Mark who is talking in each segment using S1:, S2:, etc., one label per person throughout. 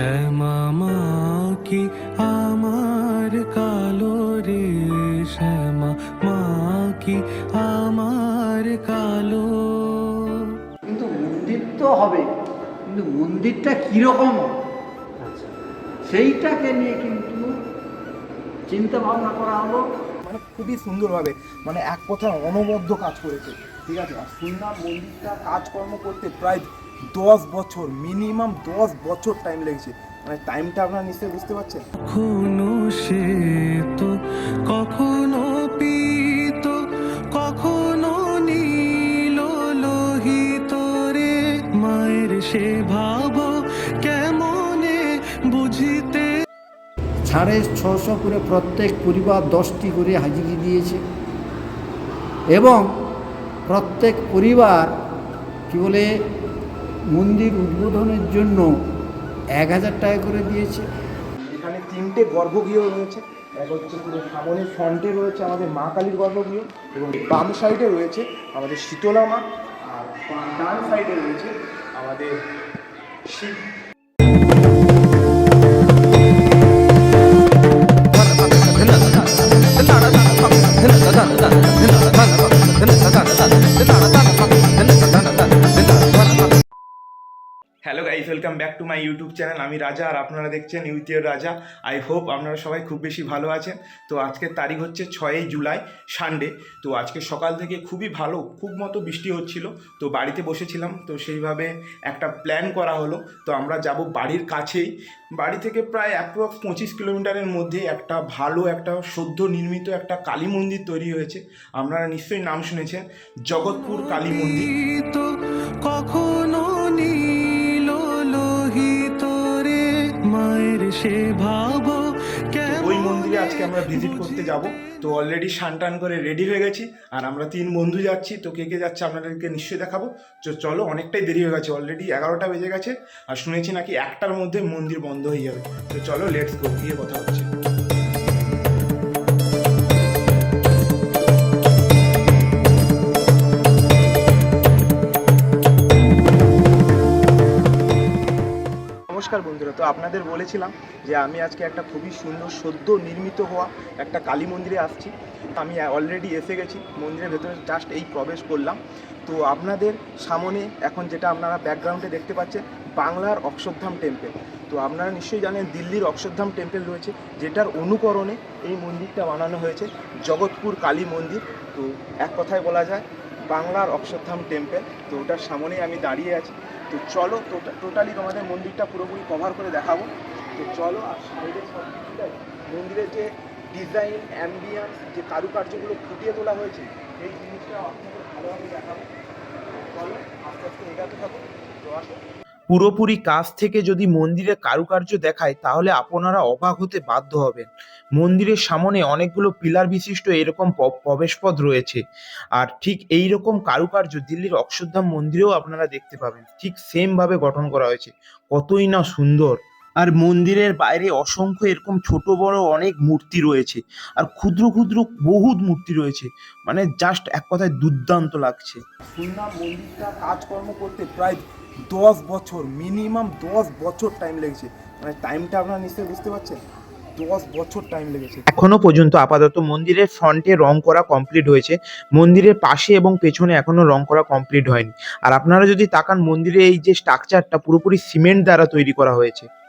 S1: শ্যামা মা কি আমার কালো রে শ্যামা মা কি আমার কালো
S2: কিন্তু মন্দির তো হবে কিন্তু মন্দিরটা কীরকম? সেইটাকে নিয়ে কিন্তু চিন্তা ভাবনা করা হলো।
S3: মানে খুবই সুন্দরভাবে মানে এক কথায় অনবদ্য কাজ করেছে। ঠিক আছে? আর শুনলাম মন্দিরটা কাজকর্ম করতে প্রায় দশ বছর মিনিমাম দশ বছর টাইম লেগেছে। মানে টাইমটা আপনারা নিশ্চয়ই বুঝতে পারছেন।
S1: কখনো সে তো কখনো পিত কখনো নীল লোহিত রে। মায়ের সে ভাব কেমনে বুঝিতে?
S2: সাড়ে ছশো করে প্রত্যেক পরিবার দশটি করে হাজিরি দিয়েছে। এবং প্রত্যেক পরিবার কি বলে মন্দির উদ্বোধনের জন্য এক হাজার টাকা করে দিয়েছে।
S3: এখানে তিনটে গর্ভগৃহ রয়েছে। এক হচ্ছে পুরো সামনের ফ্রন্টে রয়েছে আমাদের মা কালীর গর্ভগৃহ এবং বাম সাইডে রয়েছে আমাদের শীতলা মা, আর ডান সাইডে রয়েছে আমাদের Shiv. Welcome back to my YouTube channel আমি রাজা আর আপনারা দেখছেন ইউটিউব রাজা। আই হোপ আপনারা সবাই খুব বেশি ভালো আছেন। তো আজকের তারিখ হচ্ছে ছয়ই জুলাই সানডে তো আজকে সকাল থেকে খুবই ভালো, খুব মতো বৃষ্টি হচ্ছিল। তো বাড়িতে বসেছিলাম, তো সেইভাবে একটা প্ল্যান করা হলো। তো আমরা যাব বাড়ির কাছেই। বাড়ি থেকে প্রায় অ্যাপ্রক্স পঁচিশ কিলোমিটারের মধ্যে একটা ভালো, একটা সদ্য নির্মিত একটা কালী মন্দির তৈরি হয়েছে। আপনারা নিশ্চয়ই নাম শুনেছেন, জগৎপুর কালী মন্দির।
S1: কখনো সে ভাব
S3: ওই মন্দিরে আজকে আমরা ভিজিট করতে যাব। তো অলরেডি স্নান টান করে রেডি হয়ে গেছি। আর আমরা তিন বন্ধু যাচ্ছি। তো কে কে যাচ্ছে আপনাদেরকে নিশ্চয়ই দেখাবো। তো চলো অনেকটাই দেরি হয়ে গেছে। অলরেডি এগারোটা বেজে গেছে। আর শুনেছি নাকি একটার মধ্যে মন্দির বন্ধ হয়ে যাবে। তো চলো লেটস গো গিয়ে কথা হচ্ছে নমস্কার বন্ধুরা, তো আপনাদের বলেছিলাম যে আমি আজকে একটা খুবই সুন্দর সদ্য নির্মিত হওয়া একটা কালী মন্দিরে আসছি। আমি অলরেডি এসে গেছি, মন্দিরের ভেতরে জাস্ট এই প্রবেশ করলাম। তো আপনাদের সামনে এখন যেটা আপনারা ব্যাকগ্রাউন্ডে দেখতে পাচ্ছেন, বাংলার অক্ষরধাম টেম্পেল তো আপনারা নিশ্চয়ই জানেন দিল্লির অক্ষরধাম টেম্পেল রয়েছে, যেটার অনুকরণে এই মন্দিরটা বানানো হয়েছে, জগৎপুর কালী মন্দির। তো এক কথায় বলা যায় বাংলার অক্ষরধাম টেম্পেল তো ওটার সামনেই আমি দাঁড়িয়ে আছি। তো চলো টোটালি তোমাদের মন্দিরটা পুরোপুরি কভার করে দেখাবো। তো চলো, আর সাইডে সব মন্দিরের যে ডিজাইন অ্যাম্বিয়ান্স যে কারুকার্যগুলো ফুটিয়ে তোলা হয়েছে এই জিনিসটা আপনাদের ভালোভাবে দেখাবো। চলো, আস্তে আস্তে এগাতে থাকো, তো আসো। পুরোপুরি কাছ থেকে যদি মন্দিরের কারুকার্য দেখায়, তাহলে আপনারা অবাক হতে বাধ্য হবেন। মন্দিরের সামনে অনেকগুলো পিলার বিশিষ্ট এরকম প্রবেশপথ রয়েছে। আর ঠিক এই রকম কারুকার্য দিল্লির অক্ষরধাম মন্দিরেও আপনারা দেখতে পাবেন। ঠিক সেম ভাবে গঠন করা হয়েছে। কতই না সুন্দর! আর মন্দিরের বাইরে অসংখ্য এরকম ছোট বড় অনেক মূর্তি রয়েছে। আর ক্ষুদ্র ক্ষুদ্র বহুত মূর্তি রয়েছে। মানে জাস্ট এক কথায় দুর্দান্ত লাগছে। শুনলাম মন্দিরটা কাজকর্ম করতে প্রায় দশ বছর মিনিমাম দশ বছর টাইম লেগেছে। মানে টাইমটা আপনারা নিশ্চয়ই বুঝতে পারছেন? দশ বছর টাইম লেগেছে। এখনও পর্যন্ত আপাতত মন্দিরের ফ্রন্টে রং করা কমপ্লিট হয়েছে। মন্দিরের পাশে এবং পেছনে এখনও রং করা কমপ্লিট হয়নি। আর আপনারা যদি তাকান মন্দিরে এই যে স্ট্রাকচারটা পুরোপুরি সিমেন্ট দ্বারা তৈরি করা হয়েছে।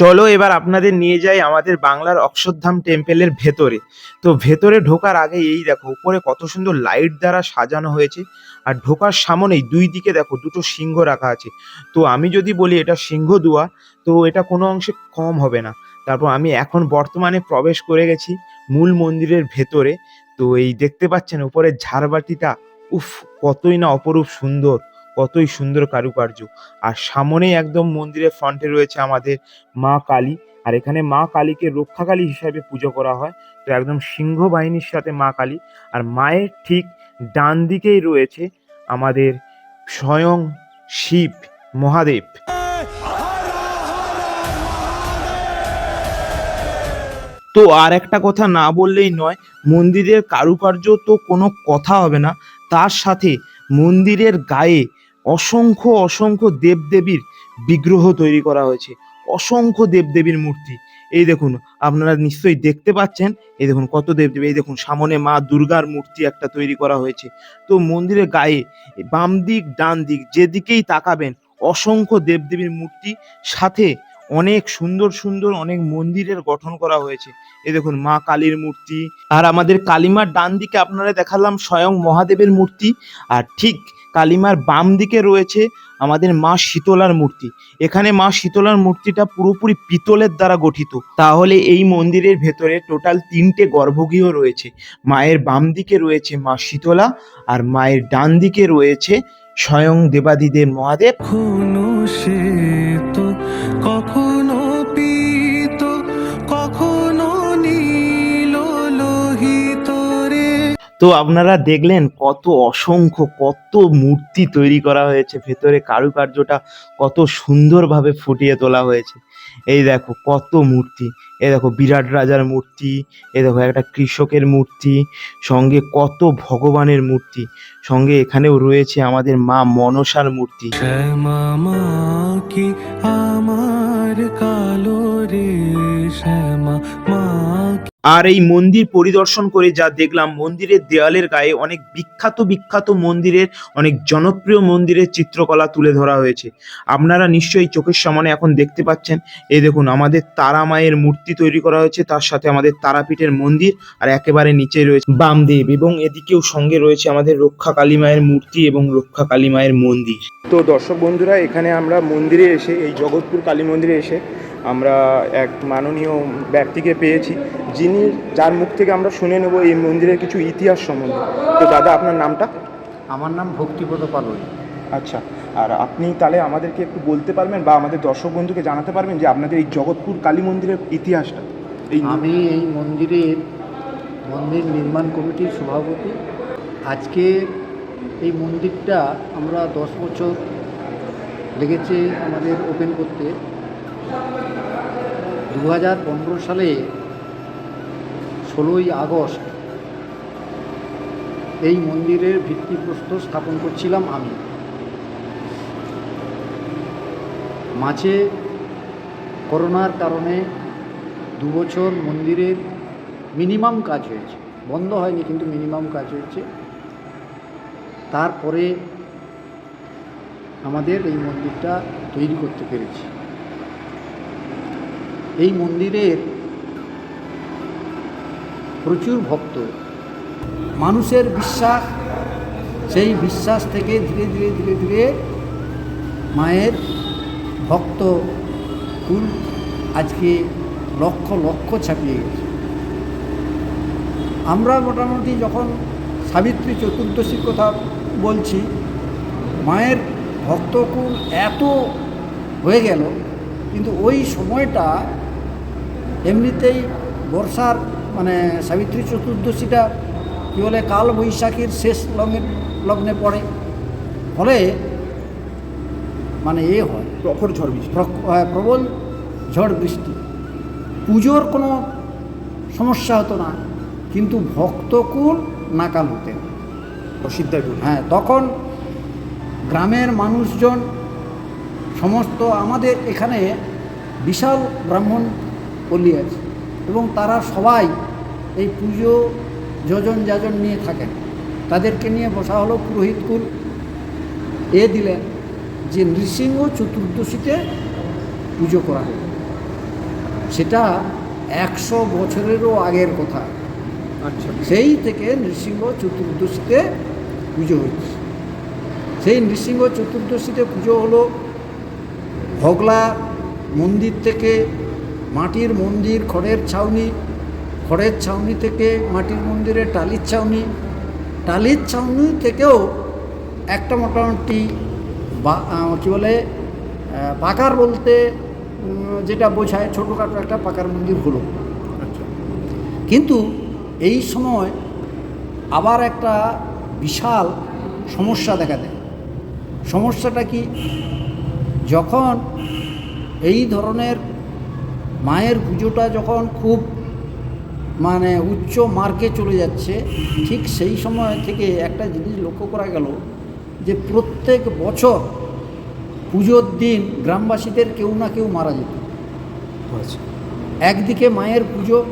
S3: চলো এবার আপনাদের নিয়ে যাই আমাদের বাংলার অক্ষরধাম টেম্পেলের ভেতরে। তো ভেতরে ঢোকার আগে এই দেখো, উপরে কত সুন্দর লাইট দ্বারা সাজানো হয়েছে। আর ঢোকার সামনেই দুই দিকে দেখো, দুটো সিংহ রাখা আছে। তো আমি যদি বলি এটা সিংহ দুয়া, তো এটা কোনো অংশে কম হবে না। তারপর আমি এখন বর্তমানে প্রবেশ করে গেছি মূল মন্দিরের ভেতরে। তো এই দেখতে পাচ্ছেন উপরের ঝাড়বাতিটা, উফ, কতই না অপরূপ সুন্দর। কতই সুন্দর কারুকার্য। আর সামনেই একদম মন্দিরের ফ্রন্টে রয়েছে আমাদের মা কালী। আর এখানে মা কালীকে রক্ষাকালী হিসাবে পুজো করা হয়। তো একদম সিংহ বাহিনীর সাথে মা কালী। আর মায়ের ঠিক ডান দিকেই রয়েছে আমাদের স্বয়ং শিব মহাদেব। তো আর একটা কথা না বললেই নয়, মন্দিরের কারুকার্য তো কোনো কথা হবে না। তার সাথে মন্দিরের গায়ে অসংখ্য অসংখ্য দেবদেবীর বিগ্রহ তৈরি করা হয়েছে। অসংখ্য দেবদেবীর মূর্তি। এই দেখুন, আপনারা নিশ্চয়ই দেখতে পাচ্ছেন। এই দেখুন কত দেবদেবী। এই দেখুন, সামনে মা দুর্গার মূর্তি একটা তৈরি করা হয়েছে। তো মন্দিরের গায়ে বাম দিক, ডান দিক যেদিকেই তাকাবেন, অসংখ্য দেবদেবীর মূর্তি সাথে অনেক সুন্দর সুন্দর অনেক মন্দিরের গঠন করা হয়েছে। এই দেখুন, মা কালীর মূর্তি। আর আমাদের কালিমার ডান দিকে আপনারা দেখালাম স্বয়ং মহাদেবের মূর্তি। আর ঠিক কালিমার বাম দিকে রয়েছে আমাদের মা শীতলার মূর্তি। এখানে মা শীতলার মূর্তিটা পুরোপুরি পিতলের দ্বারা গঠিত। তাহলে এই মন্দিরের ভেতরে টোটাল তিনটে গর্ভগৃহ রয়েছে। মায়ের বাম দিকে রয়েছে মা শীতলা আর মায়ের ডান দিকে রয়েছে স্বয়ং দেবাদিদেব মহাদেব।
S1: কখনো তো
S3: আপনারা দেখলেন কত অসংখ্য, কত মূর্তি তৈরি করা হয়েছে, ভেতরে কারুকার্যটা কত সুন্দরভাবে ফুটিয়ে তোলা হয়েছে। এই দেখো কত মূর্তি, এই দেখো বিরাট রাজার মূর্তি এ দেখো একটা কৃষকের মূর্তি, সঙ্গে কত ভগবানের মূর্তি, সঙ্গে এখানেও রয়েছে আমাদের মা মনসার মূর্তি।
S1: কি আমার কালো রে শ্যামা
S3: আর এই মন্দির পরিদর্শন করে যা দেখলাম, মন্দিরের দেয়ালের গায়ে অনেক বিখ্যাত বিখ্যাত মন্দিরের, অনেক জনপ্রিয় মন্দিরের চিত্রকলা তুলে ধরা হয়েছে। আপনারা নিশ্চয়ই চোখের সামনে এখন দেখতে পাচ্ছেন এই দেখুন আমাদের তারা মায়ের মূর্তি তৈরি করা হয়েছে, তার সাথে আমাদের তারাপীঠের মন্দির আর একেবারে নিচে রয়েছে বামদেব এবং এদিকেও সঙ্গে রয়েছে আমাদের রক্ষা কালী মায়ের মূর্তি এবং রক্ষা কালী মায়ের মন্দির। তো দর্শক বন্ধুরা, এখানে আমরা মন্দিরে এসে, এই জগৎপুর কালী মন্দিরে এসে আমরা এক মাননীয় ব্যক্তিকে পেয়েছি, যিনি যার মুখ থেকে আমরা শুনে নেব এই মন্দিরের কিছু ইতিহাস সম্বন্ধে। তো দাদা আপনার নামটা?
S2: আমার নাম ভক্তিপদ পালই।
S3: আচ্ছা আর আপনি তাহলে আমাদেরকে একটু বলতে পারবেন বা আমাদের দর্শক বন্ধুকে জানাতে পারবেন যে আপনাদের এই জগৎপুর কালী মন্দিরের ইতিহাসটা। এই
S2: আমি এই মন্দিরের মন্দির নির্মাণ কমিটির সভাপতি। আজকে এই মন্দিরটা আমরা দশ বছর লেগেছে আমাদের ওপেন করতে। দু হাজার পনেরো সালে ষোলোই আগস্ট এই মন্দিরের ভিত্তিপ্রস্তর স্থাপন করছিলাম আমি। মাঝে করোনার কারণে দু বছর মন্দিরের মিনিমাম কাজ হয়েছে। বন্ধ হয়নি, কিন্তু মিনিমাম কাজ হয়েছে। তারপরে আমাদের এই মন্দিরটা তৈরি করতে পেরেছি। এই মন্দিরের প্রচুর ভক্ত। মানুষের বিশ্বাস, সেই বিশ্বাস থেকে ধীরে ধীরে ধীরে ধীরে মায়ের ভক্ত কুল আজকে লক্ষ লক্ষ ছাপিয়ে গেছে। আমরা মোটামুটি যখন সাবিত্রী চতুর্দশীর কথা বলছি, মায়ের ভক্তকুল এত হয়ে গেল, কিন্তু ওই সময়টা এমনিতেই বর্ষার মানে সাবিত্রী চতুর্দশীটা কী বলে কাল বৈশাখীর শেষ লগ্নে লগ্নে পড়ে। ফলে মানে এ হয়।
S3: প্রখর ঝড় বৃষ্টি।
S2: আহ, প্রবল ঝড় বৃষ্টি। পুজোর কোনো সমস্যা হতো না কিন্তু ভক্তকুল নাকাল হতেন।
S3: অসিদ্ধায় পড়ে
S2: হ্যাঁ তখন গ্রামের মানুষজন সমস্ত আমাদের এখানে বিশাল ব্রাহ্মণ পল্লী আছে। এবং তারা সবাই এই পুজো যজন যাজন নিয়ে থাকেন। তাদেরকে নিয়ে বসা হলো পুরোহিতকুল এ দিলেন যে নৃসিংহ চতুর্দশীতে পুজো করা হবে সেটা একশো বছরেরও আগের কথা।
S3: আচ্ছা।
S2: সেই থেকে নৃসিংহ চতুর্দশীতে পুজো হচ্ছে সেই নৃসিংহ চতুর্দশীতে পুজো হলো ভগলা মন্দির থেকে মাটির মন্দির খড়ের ছাউনি খড়ের ছাউনি থেকে মাটির মন্দিরে টালির ছাউনি। টালির ছাউনি থেকেও একটা মোটামুটি বা কী বলে পাকার বলতে যেটা বোঝায় ছোটোখাটো একটা পাকার মন্দির হলো।
S3: আচ্ছা।
S2: কিন্তু এই সময় আবার একটা বিশাল সমস্যা দেখা দেয়। সমস্যাটা কি? যখন এই ধরনের মায়ের পুজোটা যখন খুব মানে উচ্চ মার্কে চলে যাচ্ছে ঠিক সেই সময় থেকে একটা জিনিস লক্ষ্য করা গেল যে প্রত্যেক বছর পুজোর দিন গ্রামবাসীদের কেউ না কেউ মারা যেত।
S4: আচ্ছা।
S2: একদিকে মায়ের পুজো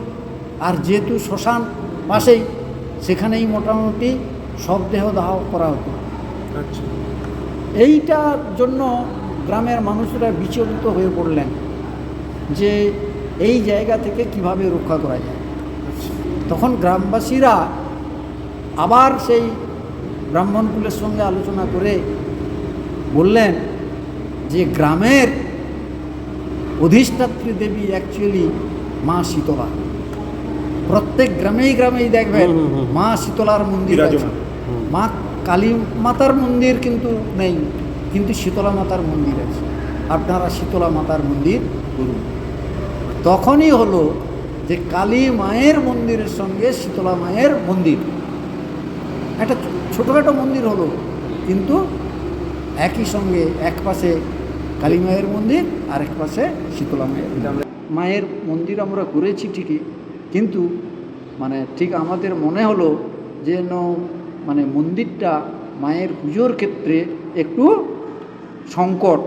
S2: আর যেহেতু শ্মশান পাশেই সেখানেই মোটামুটি সব দেহ দাহ করা হতো।
S4: আচ্ছা।
S2: এইটার জন্য গ্রামের মানুষরা বিচলিত হয়ে পড়লেন। যে এই জায়গা থেকে কীভাবে রক্ষা করা যায়। তখন গ্রামবাসীরা আবার সেই ব্রাহ্মণকুলের সঙ্গে আলোচনা করে বললেন যে গ্রামের অধিষ্ঠাত্রী দেবী অ্যাকচুয়ালি মা শীতলা। প্রত্যেক গ্রামেই গ্রামেই দেখবেন। মা শীতলার মন্দির আছে। মা কালী মাতার মন্দির কিন্তু নেই কিন্তু শীতলা মাতার মন্দির আছে। আপনারা শীতলা মাতার মন্দির করুন। তখনই হলো যে কালী মায়ের মন্দিরের সঙ্গে শীতলা মায়ের মন্দির একটা ছোটোখাটো মন্দির হলো, কিন্তু একই সঙ্গে এক পাশে কালী মায়ের মন্দির, আর এক পাশে শীতলা মায়ের। মায়ের মন্দির আমরা করেছি ঠিকই, কিন্তু মানে ঠিক আমাদের মনে হলো যেন মানে মন্দিরটা মায়ের পুজোর ক্ষেত্রে একটু সংকট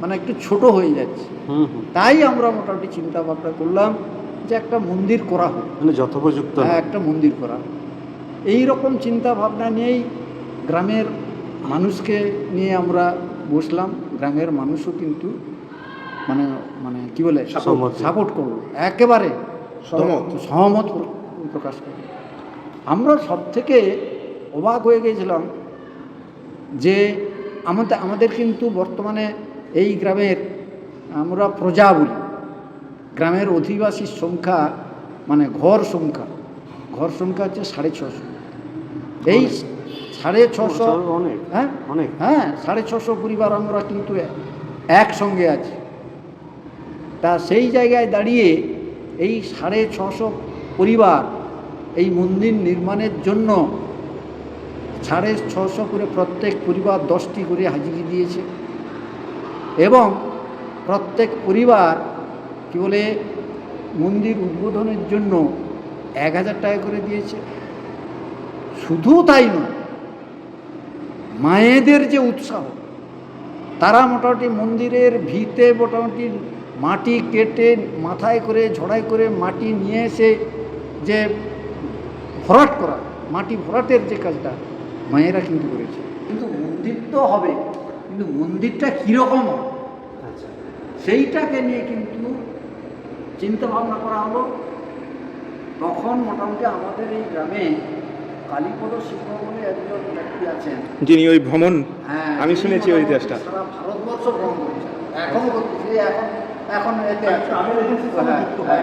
S2: মানে একটু ছোট হয়ে যাচ্ছে।
S4: হুম হুম।
S2: তাই আমরা মোটামুটি চিন্তা ভাবনা করলাম যে একটা মন্দির করা হোক।
S4: মানে যথোপযুক্ত
S2: হ্যাঁ একটা মন্দির করা হোক। এই রকম চিন্তা ভাবনা নিয়েই গ্রামের মানুষকে নিয়ে আমরা বসলাম। গ্রামের মানুষও কিন্তু মানে মানে কি বলে
S4: সহমত।
S2: সাপোর্ট করল। একেবারে
S3: সহমত।
S2: সহমত প্রকাশ করল। আমরা সব থেকে অবাক হয়ে গেছিলাম যে আমাদের আমাদের কিন্তু বর্তমানে এই গ্রামের আমরা প্রজা বলি। গ্রামের অধিবাসীর সংখ্যা মানে ঘর সংখ্যা। ঘর সংখ্যা হচ্ছে সাড়ে ছশো। এই সাড়ে ছশো
S4: অনেক
S2: হ্যাঁ?
S4: অনেক।
S2: হ্যাঁ সাড়ে ছশো পরিবার আমরা কিন্তু একসঙ্গে আছি। তা সেই জায়গায় দাঁড়িয়ে এই সাড়ে ছশো পরিবার এই মন্দির নির্মাণের জন্য সাড়ে ছশো করে প্রত্যেক পরিবার দশটি করে হাজিরি দিয়েছে। এবং প্রত্যেক পরিবার, কী বলে, মন্দির উদ্বোধনের জন্য এক হাজার টাকা করে দিয়েছে। শুধু তাই নয়, মায়েদের যে উৎসাহ, তারা মোটামুটি মন্দিরের ভিতে মোটামুটি মাটি কেটে মাথায় করে ঝড়াই করে মাটি নিয়ে এসে যে ভরাট করা, মাটি ভরাটের যে কাজটা মায়েরা কিন্তু করেছে। কিন্তু মন্দির তো হবে। কিন্তু মন্দিরটা কীরকম? হবে
S4: আচ্ছা।
S2: সেইটাকে নিয়ে কিন্তু চিন্তা ভাবনা করা হলো। তখন মোটামুটি আমাদের এই গ্রামে কালীপদ সিংহ বলে একজন ব্যক্তি আছেন।
S3: যিনি ওই ভ্রমণ
S2: হ্যাঁ
S3: আমি শুনেছি ওই ইতিহাসটা।
S2: সারা ভারতবর্ষ ভ্রমণ করেছেন। করতেছি এখন এখন এতে আছে হ্যাঁ,
S3: হয়,
S2: হ্যাঁ।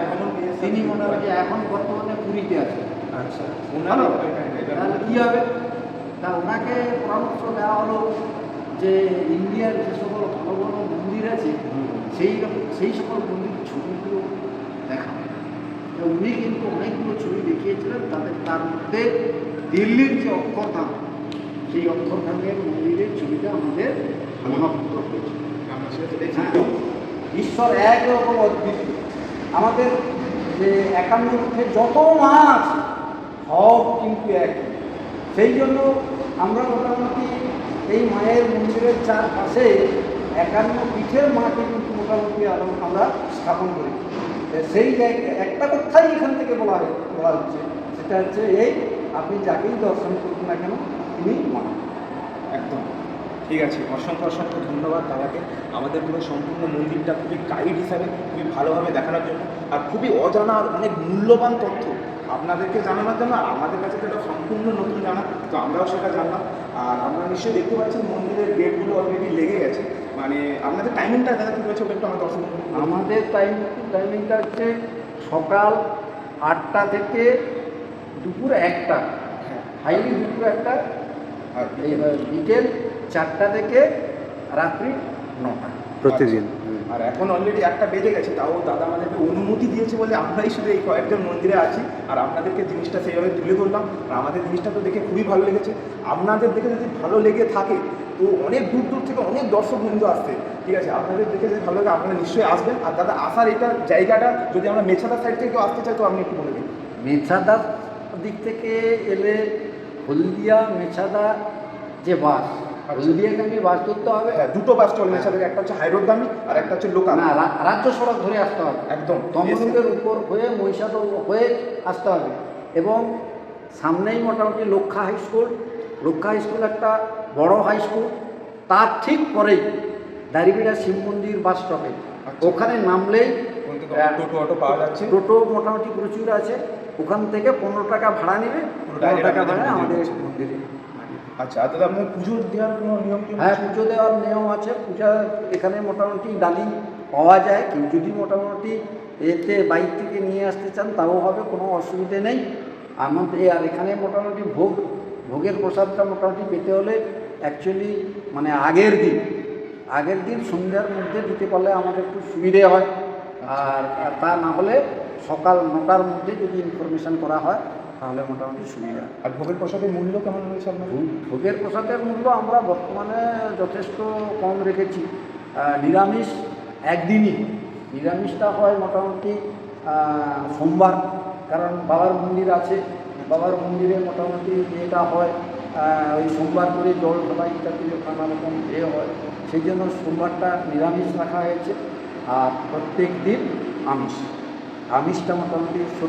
S2: তিনি মনে হয় যে এখন বর্তমানে পুরীতে আছে
S3: আচ্ছা
S2: তাহলে কী হবে? তা ওনাকে পরামর্শ দেওয়া হলো যে ইন্ডিয়ার যে সকল ভালো ভালো মন্দির আছে, সেই সেই সকল মন্দিরের ছবিগুলো দেখা উনি কিন্তু অনেকগুলো ছবি দেখিয়েছিলেন তাদের তার মধ্যে দিল্লির যে অক্ষরধাম, সেই অক্ষরধামের মন্দিরের ছবিটা আমাদের মহাভূত হয়েছে। হ্যাঁ। ঈশ্বর এক রকম অদ্বিতীয় আমাদের যে একান্ন মধ্যে যত মাছ সব কিন্তু এক। সেই জন্য আমরা মোটামুটি এই মায়ের মন্দিরের চারপাশে একান্ন পিঠের মাটি কিন্তু মোটামুটি আরো- আমরা স্থাপন করি সেই জায়গায় একটা কথাই এখান থেকে বলা বলা হচ্ছে, সেটা হচ্ছে এই, আপনি যাকেই দর্শন করুন না কেন, তিনি মা।
S3: একদম। ঠিক আছে, অসংখ্য অসংখ্য ধন্যবাদ দাদাকে। আমাদের পুরো সম্পূর্ণ মন্দিরটা খুবই গাইড হিসাবে, খুবই ভালোভাবে দেখানোর জন্য। আর খুবই অজানা আর অনেক মূল্যবান তথ্য আপনাদেরকে জানানোর জন্য আর আমাদের কাছে তো এটা সম্পূর্ণ নতুন জানা তো আমরাও সেটা জানলাম। আর আপনারা নিশ্চয়ই দেখতে পাচ্ছেন মন্দিরের গেটগুলো অলরেডি লেগে গেছে। মানে আপনাদের টাইমিংটা দাদা কী রয়েছে ওটা একটু আমার দর্শন
S2: আমাদের টাইম টাইমিংটা হচ্ছে সকাল আটটা থেকে দুপুর একটা।
S3: হ্যাঁ।
S2: হাইলি দুপুর একটা।
S3: আর
S2: এই বিকেল চারটা থেকে রাত্রি নটা।
S4: প্রতিদিন।
S3: আর এখন অলরেডি একটা বেজে গেছে, তাও দাদা আমাদেরকে অনুমতি দিয়েছে বলে আমরাই শুধু এই কয়েকজন মন্দিরে আছি, আর আপনাদেরকে জিনিসটা সেইভাবে তুলে ধরলাম। আর আমাদের জিনিসটা তো দেখে খুবই ভালো লেগেছে। আপনাদের দেখে যদি ভালো লেগে থাকে, তো অনেক দূর দূর থেকে অনেক দর্শক বন্ধু আসছে, ঠিক আছে? আপনাদের দেখে যদি ভালো লাগে, আপনারা নিশ্চয়ই আসবেন। আর দাদা, আসার এটা জায়গাটা, যদি আমরা মেছাদা সাইড থেকে কেউ আসতে চাই তো আপনি একটু বলে দিন।
S2: মেছাদার দিক থেকে এলে হলদিয়া মেছাদা যে বাস হলদিয়াকান্দি বাস ধরতে হবে।
S3: হ্যাঁ দুটো বাস চলে এছাড়া একটা হচ্ছে হাইরোড দামি আর একটা হচ্ছে লোকাল।
S2: না রাজ্য সড়ক ধরে আসতে হবে।
S3: একদম।
S2: তমলুকের উপর হয়ে মহিষাদল হয়ে আসতে হবে। এবং সামনেই মোটামুটি Laksha high school. Laksha high school একটা বড় হাই স্কুল। তার ঠিক পরেই দাঁড়িবিড়া শিব মন্দির বাস স্টপে।
S3: আচ্ছা।
S2: ওখানে নামলেই
S3: টোটো অটো পাওয়া যাচ্ছে।
S2: টোটো মোটামুটি প্রচুর আছে। ওখান থেকে পনেরো টাকা ভাড়া নেবে পনেরো টাকা ভাড়া আমাদের মন্দিরে।
S3: আচ্ছা দাদা আপনার পুজো দেওয়ার কোনো নিয়ম
S2: হ্যাঁ পুজো দেওয়ার নিয়ম আছে। পূজা এখানে মোটামুটি ডালি পাওয়া যায় কেউ যদি মোটামুটি এতে বাইক থেকে নিয়ে আসতে চান তাও হবে কোনো অসুবিধে নেই। আমাদের আর এখানে মোটামুটি ভোগ ভোগের প্রসাদটা মোটামুটি পেতে হলে অ্যাকচুয়ালি মানে আগের দিন আগের দিন সন্ধ্যার মধ্যে দিতে পারলে আমাদের একটু সুবিধে হয়। আর আর তা না হলে সকাল নটার মধ্যে যদি ইনফরমেশান করা হয় তাহলে মোটামুটি সুবিধা।
S3: আর ভোগের প্রসাদের মূল্য কেমন রয়েছে আপনার
S2: ভোগ- ভোগের প্রসাদের মূল্য আমরা বর্তমানে যথেষ্ট কম রেখেছি। নিরামিষ একদিনই। নিরামিষটা হয় মোটামুটি সোমবার। কারণ বাবার মন্দির আছে। বাবার মন্দিরে মোটামুটি যেটা হয় ওই সোমবার করে জল ঢালা ইত্যাদি নানা রকম এ হয়। সেই জন্য সোমবারটা নিরামিষ রাখা হয়েছে। আর প্রত্যেক দিন আমিষ। আমিষটা মোটামুটি কী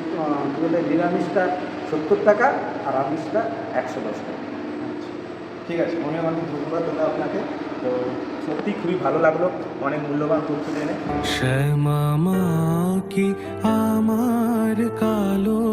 S2: বলে নিরামিষটা সত্তর টাকা আর আমিষটা একশো দশ টাকা।
S3: ঠিক আছে অনেক অনেক ধন্যবাদ দাদা আপনাকে। তো সত্যি খুবই ভালো লাগল, অনেক মূল্যবান তথ্য জেনে।
S1: শ্যামা কি আমার কালো